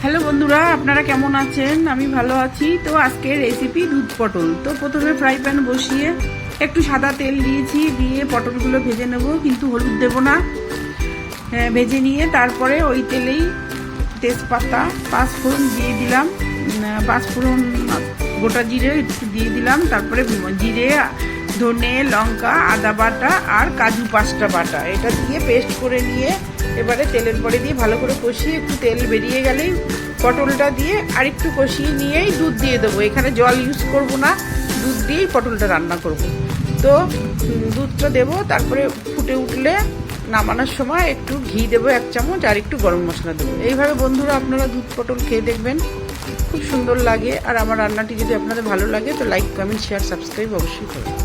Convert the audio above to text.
Hello বন্ধুরা আপনারা কেমন আছেন? আমি ভালো আছি। তো আজকে রেসিপি দুধ পটল। তো প্রথমে ফ্রাই প্যান বসিয়ে একটু সাদা তেল দিয়েছি দিয়ে পটলগুলো ভেজে নেব কিন্তু হলুদ দেব না। হ্যাঁ, ভেজে নিয়ে তারপরে ওই তেলেই তেজপাতা পাঁচফোড়ন দিয়ে দিলাম। পাঁচফোড়ন গোটা জিরে একটু দিয়ে দিলাম তারপরে জিরে ধনে, লঙ্কা, আদা বাটা আর কাজু পাঁচটা বাটা। এটা দিয়ে পেস্ট করে নিয়ে এবারে তেলের পরে দিয়ে ভালো করে কষিয়ে একটু তেল বেরিয়ে গেলেই পটলটা দিয়ে আর একটু কষিয়ে নিয়েই দুধ দিয়ে দেবো। এখানে জল ইউজ করব না, দুধ দিয়েই পটলটা রান্না করব। তো দুধটা দেবো, তারপরে ফুটে উঠলে নামানোর সময় একটু ঘি দেবো এক চামচ আর একটু গরম মশলা দেবো। এইভাবে বন্ধুরা আপনারা দুধ, পটল খেয়ে দেখবেন। খুব সুন্দর লাগে। আর আমার রান্নাটি যদি আপনাদের ভালো লাগে, তো লাইক কমেন্ট শেয়ার সাবস্ক্রাইব অবশ্যই করবেন।